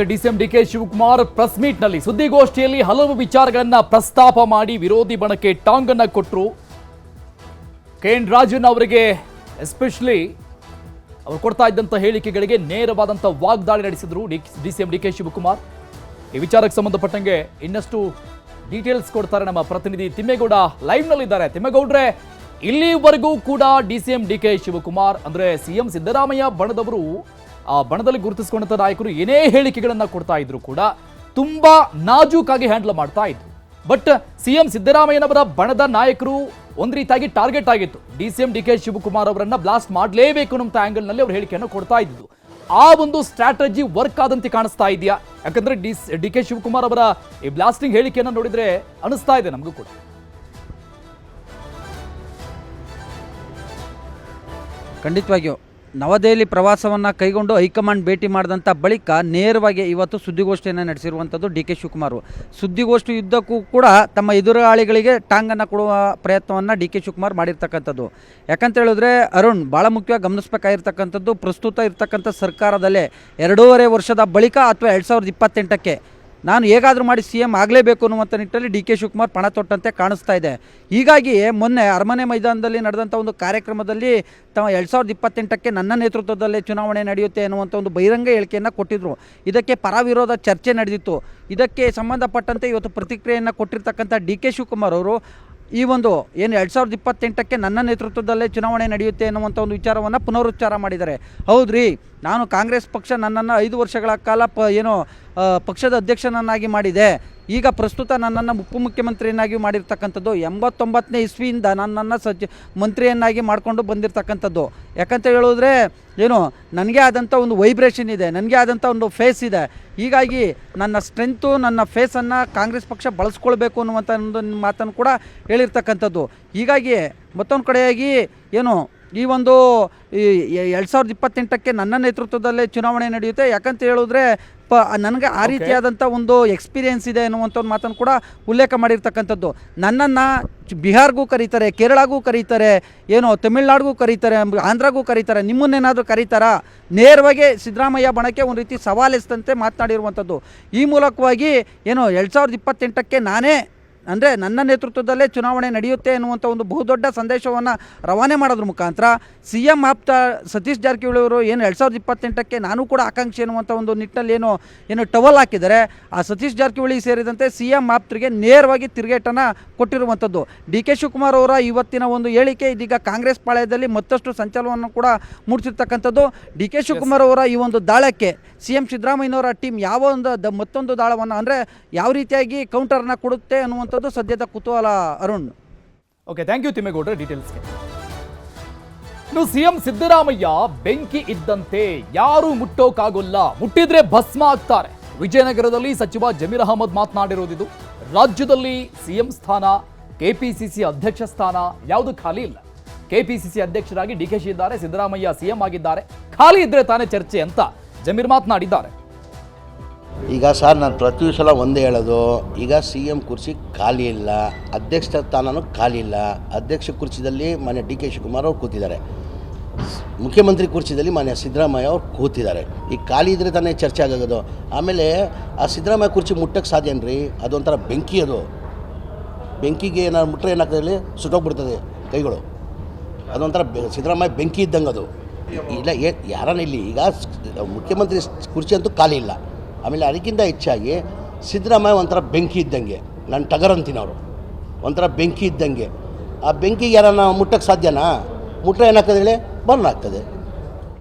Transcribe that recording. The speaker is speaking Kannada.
ಡಿಸಿಎಂ ಡಿಕೆ ಶಿವಕುಮಾರ್ ಪ್ರೆಸ್ ಮೀಟ್ನಲ್ಲಿ ಸುದ್ದಿಗೋಷ್ಠಿಯಲ್ಲಿ ಹಲವು ವಿಚಾರಗಳನ್ನ ಪ್ರಸ್ತಾಪ ಮಾಡಿ ವಿರೋಧಿ ಬಣಕ್ಕೆ ಟಾಂಗ್ ಅನ್ನ ಕೊಟ್ಟರು ಕೆ ಎನ್ ರಾಜನ್ ಅವರಿಗೆ ಎಸ್ಪೆಷಲಿ ಅವರು ಕೊಡ್ತಾ ಇದ್ದಂತ ಹೇಳಿಕೆಗಳಿಗೆ ನೇರವಾದಂಥ ವಾಗ್ದಾಳಿ ನಡೆಸಿದ್ರು ಡಿಸಿಎಂ ಡಿಕೆ ಶಿವಕುಮಾರ್. ಈ ವಿಚಾರಕ್ಕೆ ಸಂಬಂಧಪಟ್ಟಂಗೆ ಇನ್ನಷ್ಟು ಡೀಟೇಲ್ಸ್ ಕೊಡ್ತಾರೆ ನಮ್ಮ ಪ್ರತಿನಿಧಿ ತಿಮ್ಮೇಗೌಡ ಲೈವ್ ನಲ್ಲಿದ್ದಾರೆ. ತಿಮ್ಮೇಗೌಡ್ರೆ, ಇಲ್ಲಿವರೆಗೂ ಕೂಡ ಡಿಸಿಎಂ ಡಿಕೆ ಶಿವಕುಮಾರ್ ಅಂದ್ರೆ ಸಿಎಂ ಸಿದ್ದರಾಮಯ್ಯ ಬಣದವರು ಬಣದಲ್ಲಿ ಗುರುತಿಸಿಕೊಂಡಂತ ನಾಯಕರು ಏನೇ ಹೇಳಿಕೆಗಳನ್ನು ಕೊಡ್ತಾ ಇದ್ರು ಕೂಡ ತುಂಬಾ ನಾಜೂಕಾಗಿ ಹ್ಯಾಂಡಲ್ ಮಾಡ್ತಾ ಇದ್ರು. ಬಟ್ ಸಿಎಂ ಸಿದ್ದರಾಮಯ್ಯನವರ ಬಣದ ನಾಯಕರು ಒಂದು ರೀತಿಯಾಗಿ ಟಾರ್ಗೆಟ್ ಆಗಿತ್ತು. D C M D K Shivakumar ಅವರನ್ನ ಬ್ಲಾಸ್ಟ್ ಮಾಡಲೇಬೇಕು ಅನ್ನೋ ಆ್ಯಂಗಲ್ನಲ್ಲಿ ಅವರು ಹೇಳಿಕೆಯನ್ನು ಕೊಡ್ತಾ ಇದ್ದಿದ್ದು. ಆ ಒಂದು ಸ್ಟ್ರಾಟಜಿ ವರ್ಕ್ ಆದಂತೆ ಕಾಣಿಸ್ತಾ ಇದೆಯಾ? ಯಾಕಂದ್ರೆ ಡಿ ಡಿ ಕೆ ಶಿವಕುಮಾರ್ ಅವರ ಈ ಬ್ಲಾಸ್ಟಿಂಗ್ ಹೇಳಿಕೆಯನ್ನು ನೋಡಿದ್ರೆ ಅನಿಸ್ತಾ ಇದೆ ನಮಗೂ ಕೂಡ. ಖಂಡಿತವಾಗಿಯೂ ನವದೆಹಲಿ ಪ್ರವಾಸವನ್ನು ಕೈಗೊಂಡು ಹೈಕಮಾಂಡ್ ಭೇಟಿ ಮಾಡಿದಂಥ ಬಳಿಕ ನೇರವಾಗಿ ಇವತ್ತು ಸುದ್ದಿಗೋಷ್ಠಿಯನ್ನು ನಡೆಸಿರುವಂಥದ್ದು ಡಿ ಕೆ ಶಿವಕುಮಾರ್ ಸುದ್ದಿಗೋಷ್ಠಿ ಯುದ್ಧಕ್ಕೂ ಕೂಡ ತಮ್ಮ ಎದುರಾಳಿಗಳಿಗೆ ಟಾಂಗನ್ನು ಕೊಡುವ ಪ್ರಯತ್ನವನ್ನು ಡಿ ಕೆ ಶಿವಕುಮಾರ್ ಮಾಡಿರ್ತಕ್ಕಂಥದ್ದು. ಯಾಕಂತ ಹೇಳಿದ್ರೆ ಅರುಣ್ ಭಾಳ ಮುಖ್ಯವಾಗಿ ಗಮನಿಸಬೇಕಾಗಿರ್ತಕ್ಕಂಥದ್ದು ಪ್ರಸ್ತುತ ಇರ್ತಕ್ಕಂಥ ಸರ್ಕಾರದಲ್ಲೇ ಎರಡೂವರೆ ವರ್ಷದ ಬಳಿಕ ಅಥವಾ ಎರಡು ಸಾವಿರದ ಇಪ್ಪತ್ತೆಂಟಕ್ಕೆ ನಾನು ಹೇಗಾದರೂ ಮಾಡಿ ಸಿ ಎಂ ಆಗಲೇಬೇಕು ಅನ್ನುವಂಥ ನಿಟ್ಟಲ್ಲಿ ಡಿ ಕೆ ಶಿವಕುಮಾರ್ ಪಣ ತೊಟ್ಟಂತೆ ಕಾಣಿಸ್ತಾ ಇದೆ. ಹೀಗಾಗಿ ಮೊನ್ನೆ ಅರಮನೆ ಮೈದಾನದಲ್ಲಿ ನಡೆದಂಥ ಒಂದು ಕಾರ್ಯಕ್ರಮದಲ್ಲಿ ತಾವು ಎರಡು ಸಾವಿರದ ಇಪ್ಪತ್ತೆಂಟಕ್ಕೆ ನನ್ನ ನೇತೃತ್ವದಲ್ಲೇ ಚುನಾವಣೆ ನಡೆಯುತ್ತೆ ಅನ್ನುವಂಥ ಒಂದು ಬಹಿರಂಗ ಹೇಳಿಕೆಯನ್ನು ಕೊಟ್ಟಿದ್ದರು ಇದಕ್ಕೆ ಪರವಿರೋಧ ಚರ್ಚೆ ನಡೆದಿತ್ತು. ಇದಕ್ಕೆ ಸಂಬಂಧಪಟ್ಟಂತೆ ಇವತ್ತು ಪ್ರತಿಕ್ರಿಯೆಯನ್ನು ಕೊಟ್ಟಿರ್ತಕ್ಕಂಥ ಡಿ ಕೆ ಶಿವಕುಮಾರ್ ಅವರು ಈ ಒಂದು ಏನು ಎರಡು ಸಾವಿರದ ಇಪ್ಪತ್ತೆಂಟಕ್ಕೆ ನನ್ನ ನೇತೃತ್ವದಲ್ಲೇ ಚುನಾವಣೆ ನಡೆಯುತ್ತೆ ಅನ್ನುವಂಥ ಒಂದು ವಿಚಾರವನ್ನು ಪುನರುಚ್ಚಾರ ಮಾಡಿದ್ದಾರೆ. ಹೌದ್ರಿ? ನಾನು ಕಾಂಗ್ರೆಸ್ ಪಕ್ಷ ನನ್ನನ್ನು ಐದು ವರ್ಷಗಳ ಕಾಲ ಪ ಏನು ಪಕ್ಷದ ಅಧ್ಯಕ್ಷನನ್ನಾಗಿ ಮಾಡಿದೆ. ಈಗ ಪ್ರಸ್ತುತ ನನ್ನನ್ನು ಉಪಮುಖ್ಯಮಂತ್ರಿಯನ್ನಾಗಿ ಮಾಡಿರ್ತಕ್ಕಂಥದ್ದು ಎಂಬತ್ತೊಂಬತ್ತನೇ ಇಸ್ವಿಯಿಂದ ನನ್ನನ್ನು ಸಜ್ಜ ಮಂತ್ರಿಯನ್ನಾಗಿ ಮಾಡಿಕೊಂಡು ಬಂದಿರತಕ್ಕಂಥದ್ದು. ಯಾಕಂತ ಹೇಳಿದ್ರೆ, ಏನು, ನನಗೆ ಆದಂಥ ಒಂದು ವೈಬ್ರೇಷನ್ ಇದೆ, ನನಗೆ ಆದಂಥ ಒಂದು ಫೇಸ್ ಇದೆ. ಹೀಗಾಗಿ ನನ್ನ ಸ್ಟ್ರೆಂತು ನನ್ನ ಫೇಸನ್ನು ಕಾಂಗ್ರೆಸ್ ಪಕ್ಷ ಬಳಸ್ಕೊಳ್ಬೇಕು ಅನ್ನುವಂಥ ಒಂದು ಮಾತನ್ನು ಕೂಡ ಹೇಳಿರ್ತಕ್ಕಂಥದ್ದು. ಹೀಗಾಗಿ ಮತ್ತೊಂದು ಕಡೆಯಾಗಿ, ಏನು ಈ ಒಂದು ಎರಡು ಸಾವಿರದ ಇಪ್ಪತ್ತೆಂಟಕ್ಕೆ ನನ್ನ ನೇತೃತ್ವದಲ್ಲೇ ಚುನಾವಣೆ ನಡೆಯುತ್ತೆ. ಯಾಕಂತ ಹೇಳಿದ್ರೆ ಪ ನನಗೆ ಆ ರೀತಿಯಾದಂಥ ಒಂದು ಎಕ್ಸ್ಪೀರಿಯೆನ್ಸ್ ಇದೆ ಅನ್ನುವಂಥ ಒಂದು ಮಾತನ್ನು ಕೂಡ ಉಲ್ಲೇಖ ಮಾಡಿರ್ತಕ್ಕಂಥದ್ದು. ನನ್ನನ್ನು ಬಿಹಾರ್ಗೂ ಕರೀತಾರೆ ಕೇರಳಗೂ ಕರೀತಾರೆ ಏನೋ ತಮಿಳ್ನಾಡಿಗೂ ಕರೀತಾರೆ ಆಂಧ್ರಗೂ ಕರೀತಾರೆ ನಿಮ್ಮನ್ನೇನಾದರೂ ಕರೀತಾರಾ? ನೇರವಾಗಿ ಸಿದ್ದರಾಮಯ್ಯ ಬಣಕ್ಕೆ ಒಂದು ರೀತಿ ಸವಾಲೆಸ್ತಂತೆ ಮಾತನಾಡಿರುವಂಥದ್ದು. ಈ ಮೂಲಕವಾಗಿ ಏನು ಎರಡು ಸಾವಿರದ ಇಪ್ಪತ್ತೆಂಟಕ್ಕೆ ನಾನೇ ಅಂದರೆ ನನ್ನ ನೇತೃತ್ವದಲ್ಲೇ ಚುನಾವಣೆ ನಡೆಯುತ್ತೆ ಎನ್ನುವಂಥ ಒಂದು ಬಹುದೊಡ್ಡ ಸಂದೇಶವನ್ನು ರವಾನೆ ಮಾಡೋದ್ರ ಮುಖಾಂತರ ಸಿ ಎಂ ಆಪ್ತ ಸತೀಶ್ ಜಾರಕಿಹೊಳಿ ಅವರು ಏನು ಎರಡು ಸಾವಿರದ ಇಪ್ಪತ್ತೆಂಟಕ್ಕೆ ನಾನು ಕೂಡ ಆಕಾಂಕ್ಷಿ ಎನ್ನುವಂಥ ಒಂದು ನಿಟ್ಟಿನಲ್ಲಿ ಏನು ಏನು ಟವಲ್ ಹಾಕಿದರೆ ಆ ಸತೀಶ್ ಜಾರಕಿಹೊಳಿ ಸೇರಿದಂತೆ ಸಿ ಎಂ ಆಪ್ತರಿಗೆ ನೇರವಾಗಿ ತಿರುಗೇಟನ್ನು ಕೊಟ್ಟಿರುವಂಥದ್ದು. ಡಿ ಕೆ ಶಿವಕುಮಾರ್ ಅವರ ಇವತ್ತಿನ ಒಂದು ಹೇಳಿಕೆ, ಇದೀಗ ಕಾಂಗ್ರೆಸ್ ಪಾಳ್ಯದಲ್ಲಿ ಮತ್ತಷ್ಟು ಸಂಚಲನವನ್ನು ಕೂಡ ಮೂಡಿಸಿರ್ತಕ್ಕಂಥದ್ದು. ಡಿ ಕೆ ಶಿವಕುಮಾರ್ ಅವರ ಈ ಒಂದು ದಾಳಕ್ಕೆ ಸಿ ಎಂ ಸಿದ್ದರಾಮಯ್ಯನವರ ಟೀಮ್ ಯಾವ ಒಂದು ಮತ್ತೊಂದು ದಾಳವನ್ನು ಅಂದರೆ ಯಾವ ರೀತಿಯಾಗಿ ಕೌಂಟರ್ನ ಕೊಡುತ್ತೆ ಅನ್ನುವಂಥದ್ದು ಸದ್ಯದ ಕುತೂಹಲ ಅರುಣ್. ಓಕೆ ಥ್ಯಾಂಕ್ ಯು ತಿಮ್ಮೇಗೌಡ್ರೆ ಡೀಟೇಲ್ಸ್ಗೆ ಇನ್ನು ಸಿಎಂ ಸಿದ್ದರಾಮಯ್ಯ ಬೆಂಕಿ ಇದ್ದಂತೆ ಯಾರು ಮುಟ್ಟೋಕಾಗೋಲ್ಲ, ಮುಟ್ಟಿದ್ರೆ ಭಸ್ಮ ಆಗ್ತಾರೆ. ವಿಜಯನಗರದಲ್ಲಿ ಸಚಿವ ಜಮೀರ್ ಅಹಮದ್ ಮಾತನಾಡಿರೋದಿದು. ರಾಜ್ಯದಲ್ಲಿ ಸಿಎಂ ಸ್ಥಾನ, ಕೆಪಿಸಿಸಿ ಅಧ್ಯಕ್ಷ ಸ್ಥಾನ ಯಾವುದು ಖಾಲಿ ಇಲ್ಲ. ಕೆಪಿಸಿಸಿ ಅಧ್ಯಕ್ಷರಾಗಿ ಡಿ ಕೆ ಇದ್ದಾರೆ ಸಿದ್ದರಾಮಯ್ಯ ಸಿಎಂ ಆಗಿದ್ದಾರೆ. ಖಾಲಿ ಇದ್ರೆ ತಾನೇ ಚರ್ಚೆ ಅಂತ ಜಮೀರ್ ಮಾತನಾಡಿದ್ದಾರೆ. ಈಗ ಸರ್, ನಾನು ಪ್ರತಿ ಸಲ ಒಂದೇ ಹೇಳೋದು, ಈಗ ಸಿ ಎಂ ಕುರ್ಚಿ ಖಾಲಿ ಇಲ್ಲ, ಅಧ್ಯಕ್ಷ ಸ್ಥಾನನೂ ಖಾಲಿ ಇಲ್ಲ. ಅಧ್ಯಕ್ಷ ಕುರ್ಚಿದಲ್ಲಿ ಮಾನ್ಯ ಡಿ ಕೆ ಶಿವಕುಮಾರ್ ಅವ್ರು ಕೂತಿದ್ದಾರೆ. ಮುಖ್ಯಮಂತ್ರಿ ಕುರ್ಚಿದಲ್ಲಿ ಮಾನ್ಯ ಸಿದ್ದರಾಮಯ್ಯ ಅವ್ರು ಕೂತಿದ್ದಾರೆ. ಈಗ ಖಾಲಿ ಇದ್ರೆ ತಾನೇ ಚರ್ಚೆ ಆಗೋದು. ಆಮೇಲೆ ಆ ಸಿದ್ದರಾಮಯ್ಯ ಕುರ್ಚಿ ಮುಟ್ಟಕ್ಕೆ ಸಾಧ್ಯನ್ರಿ ಅದೊಂಥರ ಬೆಂಕಿ ಅದು. ಬೆಂಕಿಗೆ ಏನಾದ್ರು ಮುಟ್ಟರೆ ಏನಾಗ್ತದೆ ಇಲ್ಲಿ ಸುಟ್ಟೋಗ್ಬಿಡ್ತದೆ ಕೈಗಳು. ಅದೊಂಥರ ಸಿದ್ದರಾಮಯ್ಯ ಬೆಂಕಿ ಇದ್ದಂಗೆ ಅದು. ಇಲ್ಲ, ಏ, ಯಾರನ್ನ ಇಲ್ಲಿ, ಈಗ ಮುಖ್ಯಮಂತ್ರಿ ಕುರ್ಚಿ ಅಂತೂ ಖಾಲಿ ಇಲ್ಲ. ಆಮೇಲೆ ಅದಕ್ಕಿಂತ ಹೆಚ್ಚಾಗಿ ಸಿದ್ದರಾಮಯ್ಯ ಒಂಥರ ಬೆಂಕಿ ಇದ್ದಂಗೆ, ನಾನು ಟಗರ್ ಅಂತೀನಿ ಅವರು ಒಂಥರ ಬೆಂಕಿ ಇದ್ದಂಗೆ. ಆ ಬೆಂಕಿಗೆ ಯಾರನ್ನ ಮುಟ್ಟಕ್ಕೆ ಸಾಧ್ಯನಾ? ಮುಟ್ಟರೆ ಏನಾಗ್ತದೆ ಹೇಳಿ? ಬರ್ನ್ ಆಗ್ತದೆ.